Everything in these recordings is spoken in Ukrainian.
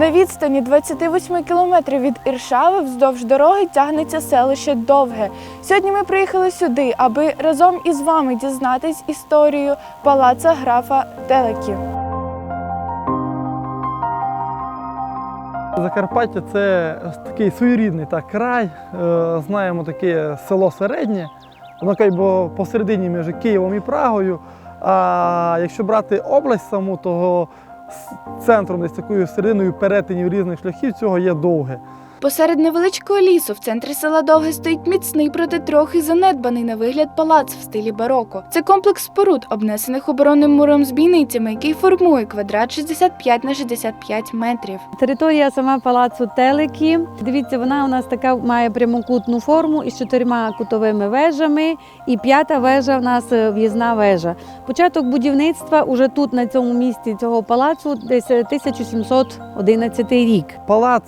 На відстані 28 кілометрів від Іршави вздовж дороги тягнеться селище Довге. Сьогодні ми приїхали сюди, аби разом із вами дізнатись історію палаца графа Телекі. Закарпаття це такий своєрідний так, край. Е, Знаємо таке село середнє. Воно бо посередині між Києвом і Прагою. А якщо брати область саму, то з центром десь такою серединою перетинів різних шляхів цього є довге. Посеред невеличкого лісу в центрі села Довге стоїть міцний, проте трохи занедбаний на вигляд палац в стилі бароко. Це комплекс споруд, обнесених оборонним муром з бійницями, який формує квадрат 65 на 65 метрів. Територія сама палацу Телекі. Дивіться, вона у нас така має прямокутну форму із чотирма кутовими вежами, і п'ята вежа в нас е, в'їзна вежа. Початок будівництва уже тут, на цьому місці цього палацу, десь е, 1711 рік. Палац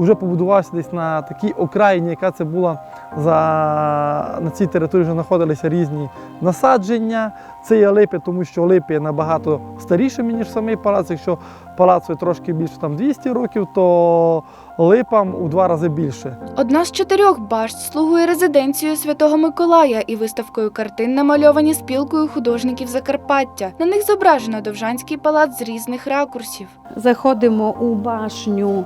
вже побудувався десь на такій окраїні, яка це була за на цій території вже знаходилися різні насадження. Це є липи, тому що липи набагато старішими, ніж самий палац. Якщо палацу трошки більше там 200 років, то липам у два рази більше. Одна з чотирьох башт слугує резиденцією Святого Миколая і виставкою картин, намальовані спілкою художників Закарпаття. На них зображено Довжанський палац з різних ракурсів. Заходимо у башню.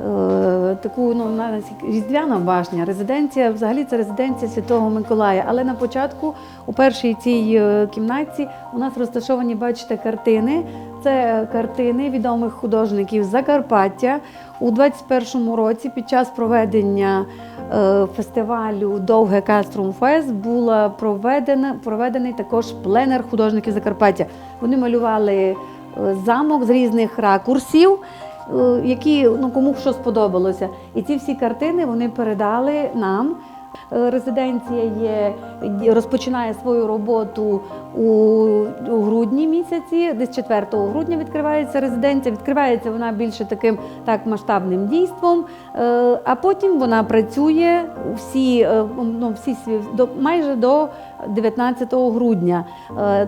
Е, Таку ну вона різдвяна башня, резиденція. Взагалі це резиденція Святого Миколая. Але на початку, у першій цій е, кімнаті, у нас розташовані, бачите, картини. Це картини відомих художників Закарпаття. У 21-му році під час проведення е, фестивалю Довге Каструм Фест була проведена проведений також пленер художників Закарпаття. Вони малювали замок з різних ракурсів, які ну кому що сподобалося. І ці всі картини вони передали нам. Е, Резиденція є розпочинає свою роботу у, грудні місяці, десь 4 грудня відкривається резиденція. Відкривається вона більше таким так масштабним дійством, е, а потім вона працює всі, е, ну, всі до майже до 19 грудня.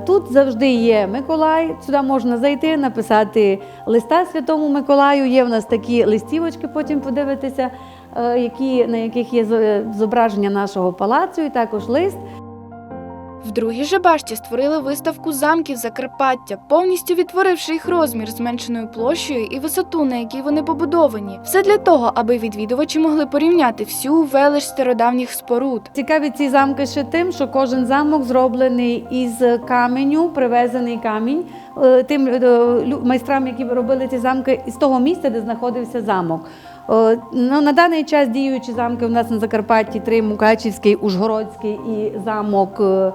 Тут завжди є Миколай. Сюди можна зайти, написати листа Святому Миколаю. Є в нас такі листівочки, потім подивитися, які, на яких є зо- зображення нашого палацу, і також лист. В другій же башті створили виставку замків Закарпаття, повністю відтворивши їх розмір, зменшеною площею і висоту, на якій вони побудовані. Все для того, аби відвідувачі могли порівняти всю велич стародавніх споруд. Цікаві ці замки ще тим, що кожен замок зроблений із каменю, привезений камінь е, тим е, майстрам, які робили ці замки, із того місця, де знаходився замок. Ну, на даний час діючі замки у нас на Закарпатті три Мукачівський, Ужгородський і замок. е,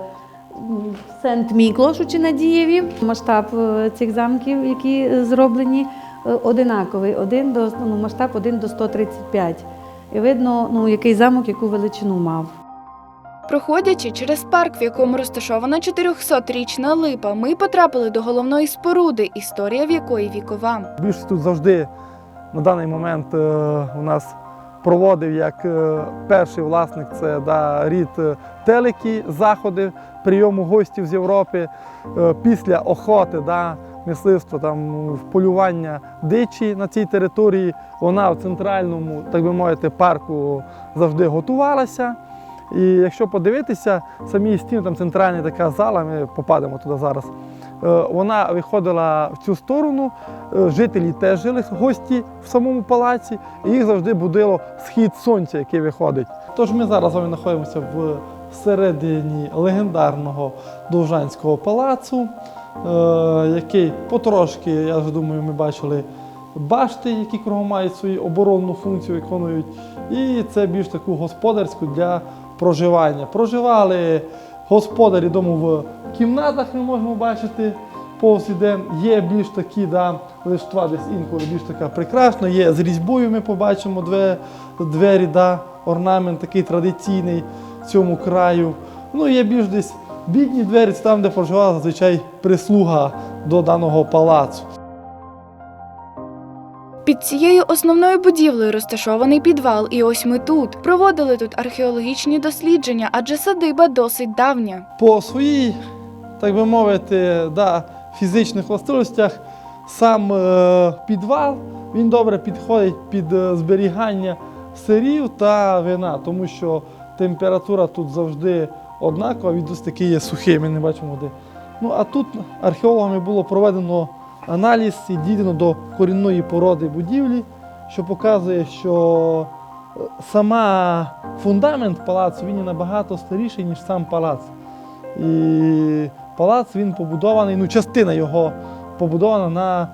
Сент-Міклош у Чинадієві. Масштаб е, цих замків, які зроблені, е, одинаковий. Один до, ну, масштаб 1 до 135. І видно, ну, який замок, яку величину мав. Проходячи через парк, в якому розташована 400-річна липа, ми потрапили до головної споруди, історія в якої вікова. Більшість тут завжди на даний момент е, у нас проводив як е, перший власник це да, рід е, телекі, заходи прийому гостів з Європи. Після охоти, да, мисливства, там, полювання дичі на цій території, вона в центральному, так би мовити, парку завжди готувалася. І якщо подивитися, самі стіни, там центральна така зала, ми попадемо туди зараз. Е, Вона виходила в цю сторону, е, жителі теж жили, гості в самому палаці, і їх завжди будило схід сонця, який виходить. Тож ми зараз вами знаходимося в середині легендарного Довжанського палацу, е, який потрошки, я вже думаю, ми бачили башти, які кругом мають свою оборонну функцію, виконують. І це більш таку господарську для проживання. Проживали господарі дому в кімнатах, ми можемо бачити. Повз іде, є більш такі, да, лиштва десь інколи більш така прекрасна, є з різьбою ми побачимо две, двері, да, орнамент такий традиційний в цьому краю. Ну, є більш десь бідні двері, це там, де проживала зазвичай прислуга до даного палацу. Під цією основною будівлею розташований підвал, і ось ми тут. Проводили тут археологічні дослідження, адже садиба досить давня. по своїй, так би мовити, да, фізичних властивостях Сам е, підвал він добре підходить під е, зберігання сирів та вина, тому що температура тут завжди однакова, він досить такий є сухий, ми не бачимо води. Ну а тут археологами було проведено аналіз і дійдено до корінної породи будівлі, що показує, що е, сама фундамент палацу він є набагато старіший, ніж сам палац. І палац він побудований, ну частина його побудована на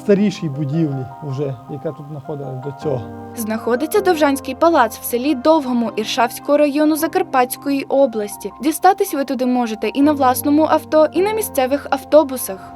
старішій будівлі, вже, яка тут знаходилась до цього. Знаходиться Довжанський палац в селі Довгому Іршавського району Закарпатської області. Дістатись ви туди можете і на власному авто, і на місцевих автобусах.